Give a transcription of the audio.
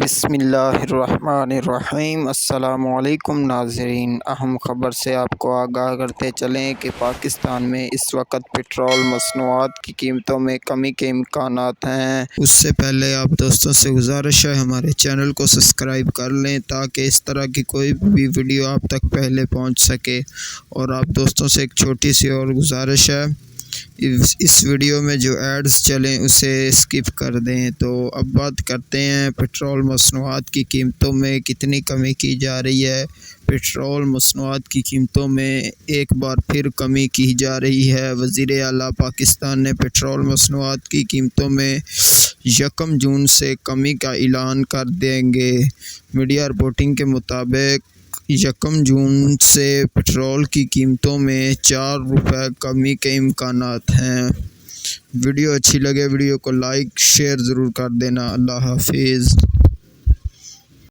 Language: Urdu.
بسم اللہ الرحمن الرحیم۔ السلام علیکم ناظرین۔ اہم خبر سے آپ کو آگاہ کرتے چلیں کہ پاکستان میں اس وقت پٹرول مصنوعات کی قیمتوں میں کمی کے امکانات ہیں۔ اس سے پہلے آپ دوستوں سے گزارش ہے ہمارے چینل کو سبسکرائب کر لیں تاکہ اس طرح کی کوئی بھی ویڈیو آپ تک پہلے پہنچ سکے۔ اور آپ دوستوں سے ایک چھوٹی سی اور گزارش ہے۔ اس ویڈیو میں جو ایڈز چلیں اسے اسکپ کر دیں۔ تو اب بات کرتے ہیں پٹرول مصنوعات کی قیمتوں میں کتنی کمی کی جا رہی ہے۔ پٹرول مصنوعات کی قیمتوں میں ایک بار پھر کمی کی جا رہی ہے۔ وزیر اعلیٰ پاکستان نے پٹرول مصنوعات کی قیمتوں میں یکم جون سے کمی کا اعلان کر دیں گے۔ میڈیا رپورٹنگ کے مطابق یکم جون سے پٹرول کی قیمتوں میں چار روپے کمی کے امکانات ہیں۔ ویڈیو اچھی لگے ویڈیو کو لائک، شیئر ضرور کر دینا۔ اللہ حافظ۔